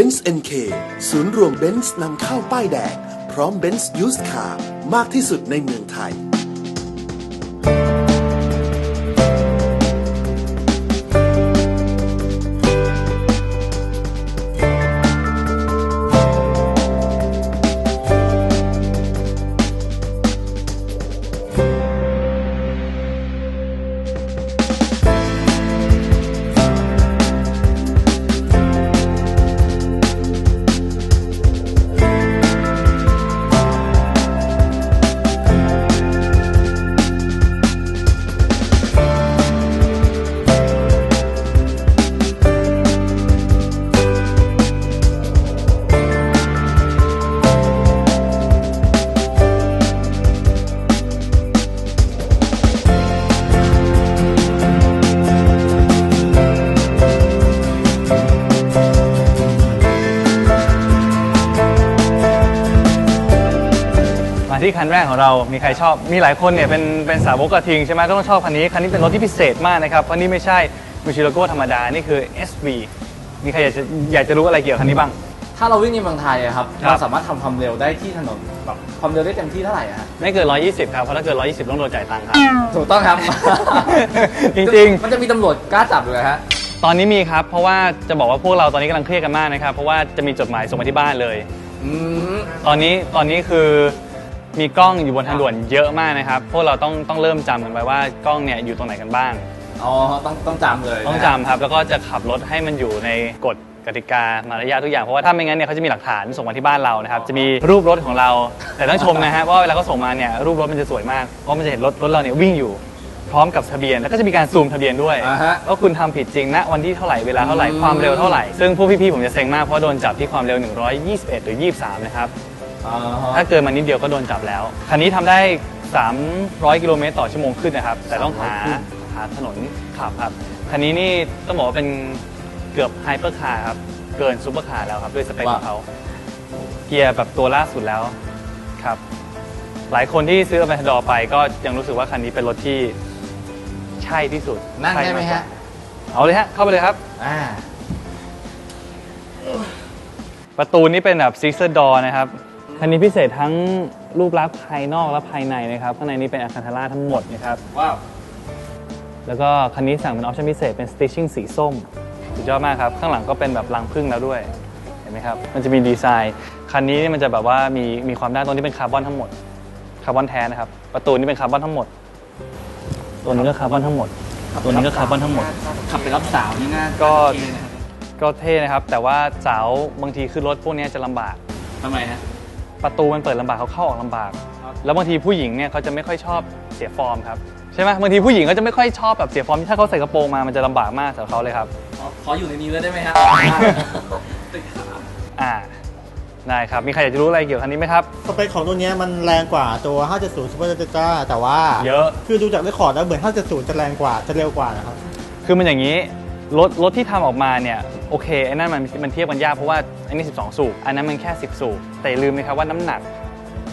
Benz NK ศูนย์รวมเบนซ์นำเข้าป้ายแดง พร้อมเบนซ์ยูสคาร์มากที่สุดในเมืองไทย มาที่คันแรกของเรา มีใครชอบ มีหลายคนเนี่ยเป็นเป็นสาวกกระทิงใช่ไหมก็ต้องชอบคันนี้ คันนี้เป็นรถที่พิเศษมากนะครับ เพราะนี่ไม่ใช่มูชิโลโก้ธรรมดา นี่คือ SV มีใครอยากจะอยากจะรู้อะไรเกี่ยวกับคันนี้บ้าง ถ้าเราวิ่งในเมืองไทยอะครับครับ เราสามารถทำความเร็วได้ที่ถนนแบบความเร็วได้เต็มที่เท่าไหร่อะฮะไม่เกิน 120 ครับ เพราะถ้าเกิน 120 ต้องโดนจ่ายตังค์ครับ ถูกต้องครับ จริงมันจะมีตำรวจกล้าจับเลยฮะๆตอนนี้มีครับ เพราะว่าจะบอกว่าพวกเราตอนนี้กำลังเครียดกันมากนะครับ เพราะว่าจะมีจดหมายส่งมาที่บ้านเลย อืม ตอนนี้ตอนนี้คือ มีกล้องอยู่บนทางด่วนเยอะมากนะครับ พวกเราต้องต้องเริ่มจำกันไปว่ากล้องเนี่ยอยู่ตรงไหนกันบ้าง อ๋อ ต้องต้องจำเลยนะฮะต้องจำครับ แล้วก็จะขับรถให้มันอยู่ในกฎกติกามารยาททุกอย่าง เพราะว่าถ้าไม่งั้นเนี่ยเขาจะมีหลักฐานส่งมาที่บ้านเรานะครับ จะมีรูปรถของเรา แต่ต้องชมนะฮะว่าเวลาเขาส่งมาเนี่ยรูปรถมันจะสวยมาก เพราะมันจะเห็นรถรถเราเนี่ยวิ่งอยู่ พร้อมกับทะเบียน แล้วก็จะมีการซูมทะเบียนด้วยอ่าฮะ ว่าคุณทำผิดจริงณวันที่เท่าไหร่เวลาเท่าไหร่อืมความเร็วเท่าไหร่ ซึ่งพวกพี่ๆผมจะเซ็งมากเพราะโดนจับที่ความเร็ว 121 หรือ 23 นะครับอ๋อฮะ ถ้าเกินมานิดเดียวก็โดนจับแล้ว คันนี้ทำได้ 300 กิโลเมตรต่อชั่วโมงขึ้นนะครับ แต่ต้องหาหาถนนขับครับ คันนี้นี่ต้องบอกว่าเป็นเกือบไฮเปอร์คาร์ครับ เกินซูเปอร์คาร์แล้วครับ ด้วยสเปคของเขา เกียร์แบบตัวล่าสุดแล้วครับ หลายคนที่ซื้อ a า a ดอไปก็ยังรู้สึกว่าคันนี้เป็นรถที่ใช่ที่สุด นั่งได้ไหมใช่ากกว่าฮะ เอาเลยฮะ เข้าไปเลยครับ อ่าประตูนี้เป็นแบบซิกเซอร์ดอนะครับ คันนี้พิเศษทั้งรูปลักษณ์ภายนอกและภายในนะครับ ข้างในนี้เป็นอะคันทาร่าทั้งหมดนะครับ ว้าว แล้วก็คันนี้สั่งเป็นออปชั่นพิเศษเป็น stitching สีส้มสุดยอดมากครับ ข้างหลังก็เป็นแบบรังพึ่งแล้วด้วย เห็นไหมครับ มันจะมีดีไซน์ คันนี้นี่มันจะแบบว่ามีมีความด้านตรงนี้เป็นคาร์บอนทั้งหมด คาร์บอนแท้นะครับ ประตูนี้เป็นคาร์บอนทั้งหมด ตัวนี้ก็คาร์บอนทั้งหมด ตัวนี้ก็คาร์บอนทั้งหมด ขับไปรับสาวนี่น่าก็ โอเคนะครับก็เท่นะครับ แต่ว่าสาวบางทีขึ้นรถพวกนี้จะลำบาก ทำไมฮะ ประตูมันเปิดลำบากเขาเข้าออกลำบากครับแล้วบางทีผู้หญิงเนี่ยเขาจะไม่ค่อยชอบเสียฟอร์มครับใช่ไหมบางทีผู้หญิงเขาจะไม่ค่อยชอบแบบเสียฟอร์มถ้าเขาใส่กระโปรงมามันจะลำบากมากสำหรับเขาเลยครับ ขอขออยู่ในนี้เลยได้ไหมฮะติดขาอ่าได้ครับมีใครอยากจะรู้อะไรเกี่ยวกับคันนี้ไหมครับ สเปคของตัวเนี้ยมันแรงกว่าตัว 570 Super Delta แต่ว่า เยอะ คือดูจากเรคคอร์ดแล้วเหมือน 570 จะแรงกว่า จะเร็วกว่านะครับ คือมันอย่างนี้ รถรถที่ทำออกมาเนี่ยโอเคไอ้นั่นมันมันเทียบกันยากเพราะว่าอันนี้ 12 สูบอันนั้นมันแค่ 10 สูบแต่ลืมนะครับว่าน้ำหนัก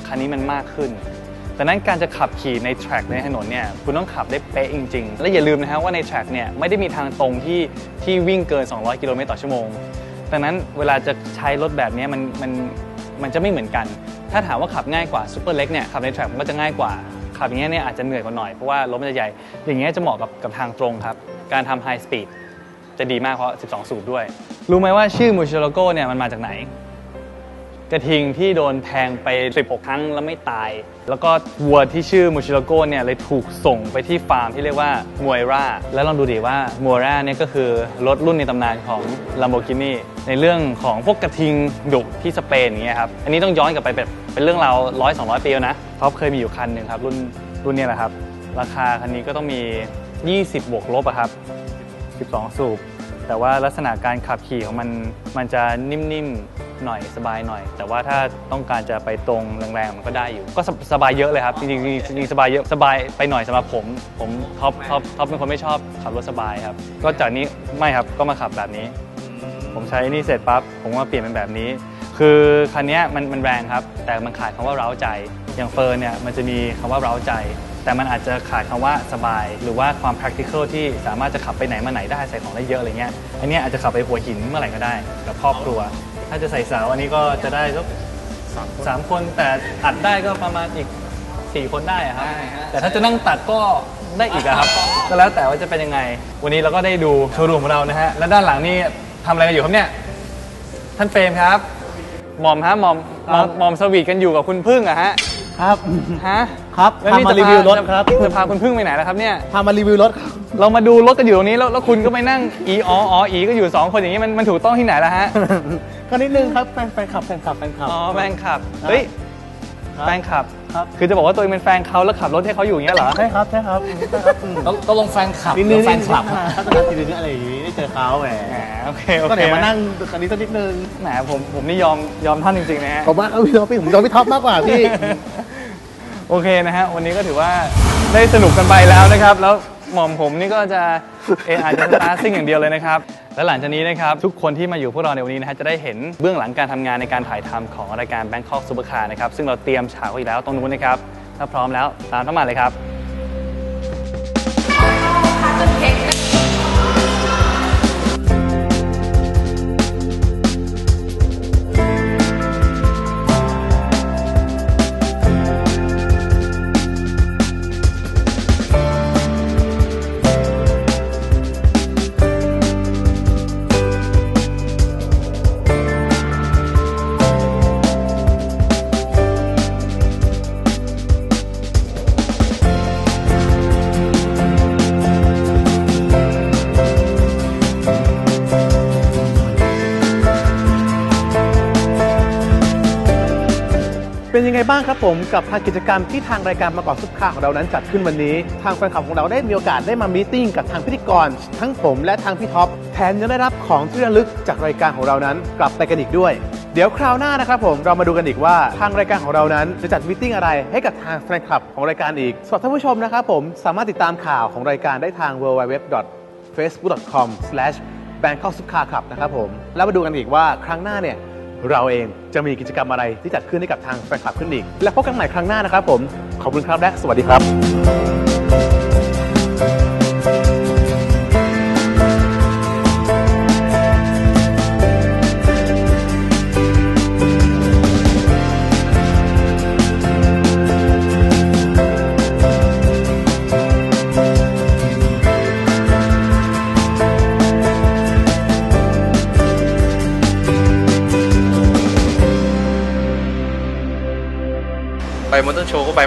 คันนี้มันมากขึ้นดังนั้นการจะขับขี่ในแทร็กในถนนเนี่ยคุณต้องขับได้เป๊ะจริง ๆ และอย่าลืมนะครับว่าในแทร็กเนี่ยไม่ได้มีทางตรงที่ที่วิ่งเกิน 200 กิโลเมตรต่อชั่วโมงดังนั้นเวลาจะใช้รถแบบนี้มันมันมันจะไม่เหมือนกัน ถ้าถามว่าขับง่ายกว่าซูเปอร์เล็กเนี่ยขับในแทร็กมันก็จะง่ายกว่าขับอย่างเงี้ยเนี่ยอาจจะเหนื่อยกว่าหน่อยเพราะว่ารถมันจะใหญ่ อย่างเงี้ยจะเหมาะกับกับทางตรงครับการทำไฮสปีด จะดีมากเพราะ 12 สูบด้วย รู้ไหมว่าชื่อมูชิโลโก้เนี่ยมันมาจากไหน กระทิงที่โดนแทงไป 16 ครั้งแล้วไม่ตาย แล้วก็วัวที่ชื่อมูชิโลโก้เนี่ยเลยถูกส่งไปที่ฟาร์มที่เรียกว่ามวยราแล้วลองดูดิว่ามัวราเนี่ยก็คือรถรุ่นในตำนานของ Lamborghini ในเรื่องของพวกกระทิงดุที่สเปนอย่างเงี้ยครับ อันนี้ต้องย้อนกลับไปแบบเป็นเรื่องราวร้อยสองร้อยปีแล้วนะท็อปเคยมีอยู่คันหนึ่งครับรุ่นรุ่นนี้แหละครับ ราคาคันนี้ก็ต้องมี 20 บวกลบอะครับ 12 สูบ แต่ว่าลักษณะการขับขี่ของมันมันจะนิ่มๆหน่อยสบายหน่อย แต่ว่าถ้าต้องการจะไปตรงแรงๆมันก็ได้อยู่ ก็สสบายเยอะเลยครับจริงๆจริงๆสบายเยอะสบายไปหน่อยสำหรับผม ผมท็อปท็อปท็อปเป็นคนไม่ชอบขับรถสบายครับก็จากนี้ไม่ครับก็มาขับแบบนี้ ผมใช้นี่เสร็จปั๊บผมก็มาเปลี่ยนเป็นแบบนี้ คือคันนี้มันมันแรงครับ แต่มันขาดคำว่าเร้าใจอย่างเฟิร์นเนี่ยมันจะมีคำว่าเร้าใจ แต่มันอาจจะขาดคำว่าสบาย หรือว่าความ practical ที่สามารถจะขับไปไหนมาไหนได้ใส่ของได้เยอะอะไรเงี้ยอันเนี้ยอาจจะขับไปหัวหินเมื่อไหร่ก็ได้กับครอบครัว ถ้าจะใส่เสาอันนี้ก็จะได้สักสามคนแต่อัดได้ก็ประมาณอีกสี่คนได้อะครับ ได้ฮะ แต่ถ้าจะนั่งตัดก็ได้อีกอะครับ ก็แล้วแต่ว่าจะเป็นยังไง วันนี้เราก็ได้ดูโชว์รูมของเรานะฮะ และด้านหลังนี่ทำอะไรกันอยู่ครับเนี่ย ท่านเฟรมครับ หมอมฮะหมอมหมอมหมอมสวีทกันอยู่กับคุณพึ่งอะฮะ ครับ ฮะ ครับแล้วพานี่มาจะรีวิวรถครับจะพาคุณพึ่งไปไหนแล้วครับเนี่ย พามารีวิวรถครับเรามาดูรถกันอยู่ตรงนี้แล้วแล้วคุณก็ไปนั่งอีอ๋ออ๋ออีก็อยู่สองคนอย่างนี้มันมันถูกต้องที่ไหนล่ะฮะ ก็นิดนึงครับแฟนแฟนคลับแฟนคลับแฟนคลับ อ๋อแฟนคลับ เฮ้ยครับแฟนคลับ ครับ คือจะบอกว่าตัวเองเป็นแฟนเขาแล้วขับรถให้เขาอยู่อย่างเงี้ยเหรอ ใช่ครับใช่ครับใช่ครับอืมต้องต้องลงแฟนคลับนิดหนึรืงอแฟนคลับถ้าจะทีนึงอะไรอย่างนี้ได้เจอเขาแหมแหมโอเคโอก็เคเดี๋ยวมานั่งคันนี้สักนิดนึงแหมผมผมนี่ยอมยอมท่านจริงๆนะฮะขอบมากครับพี่ท็อปพี่ผมยอมพี่ท็อปมากกว่าพี่ โอเคนะฮะวันนี้ก็ถือว่าได้สนุกกันไปแล้วนะครับ แล้วหม่อมผมนี่ก็จะเออาจจะสตาร์ซิ่งอย่างเดียวเลยนะครับ และหลังจากนี้นะครับ ทุกคนที่มาอยู่พวกเราในวันนี้นะฮะจะได้เห็นเบื้องหลังการทำงานในการถ่ายทำของรายการ Bangkok Supercar นะครับ ซึ่งเราเตรียมฉากไว้อยู่แล้วตรงนู้นนะครับ ถ้าพร้อมแล้วตามเข้ามาเลยครับเป็นยัง ไงบ้างครับผมกับทางกิจกรรมที่ทางรายการมาก่อนซุปคาร์ของเรานั้นจัดขึ้นวันนี้ ทางแฟนคลับของเราได้มีโอกาสได้มามีตติ้งกับทางพิธีกร ทั้งผมและทางพี่ท็อปแถมยังได้รับของที่ระลึกจากรายการของเรานั้น กลับไปกันอีกด้วย เดี๋ยวคราวหน้านะครับผมเรามาดูกันอีกว่าทางรายการของเรานั้นจะจัดมีตติ้งอะไรให้กับทางแฟนคลับของรายการอีกสำหรับท่านผู้ชมนะครับผมสามารถติดตามข่าวของรายการได้ทาง www facebook.com/bangkok s u p car club นะครับผมแล้วมาดูกันอีกว่าครั้งหน้าเนี่ย เราเองจะมีกิจกรรมอะไรที่จัดขึ้นให้กับทางแฟนคลับขึ้นอีก และพบกันใหม่ครั้งหน้านะครับผม ขอบคุณครับและสวัสดีครับ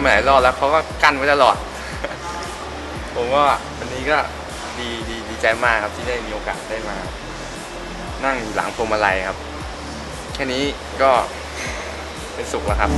มาหลายรอบแล้วเขาก็กั้นไว้ตลอด ผมว่าวันนี้ก็ดีดีดีใจมากครับที่ได้มีโอกาสได้มา นั่งหลังพวงมาลัยครับ แค่นี้ก็เป็นสุขแล้วครับ